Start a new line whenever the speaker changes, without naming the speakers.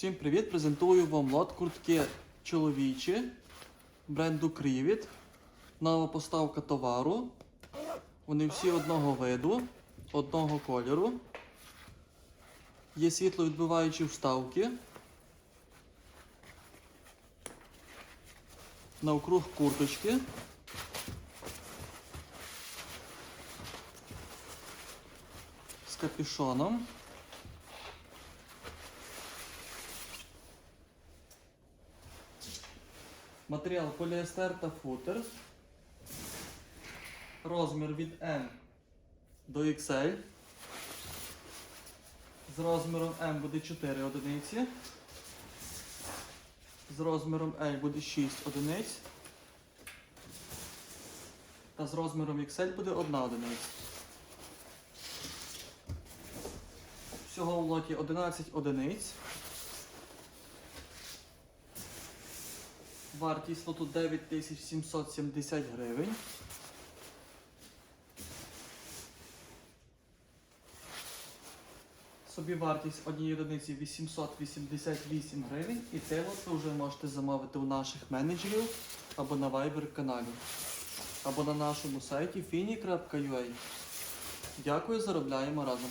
Всім привіт! Презентую вам лот куртки чоловічі бренду Крівіт. Нова поставка товару. Вони всі одного виду, одного кольору. Є світловідбиваючі вставки. Навкруг курточки. З капюшоном. Матеріал поліестер та футер. Розмір від M до XL. З розміром M буде 4 одиниці. З розміром L буде 6 одиниць. Та з розміром XL буде 1 одиниця. Всього в лоті 11 одиниць. Вартість лоту 9770 гривень. Собі вартість однієї одиниці 888 гривень. І цей лот ви вже можете замовити у наших менеджерів або на Viber каналі, або на нашому сайті fini.ua. Дякую, заробляємо разом.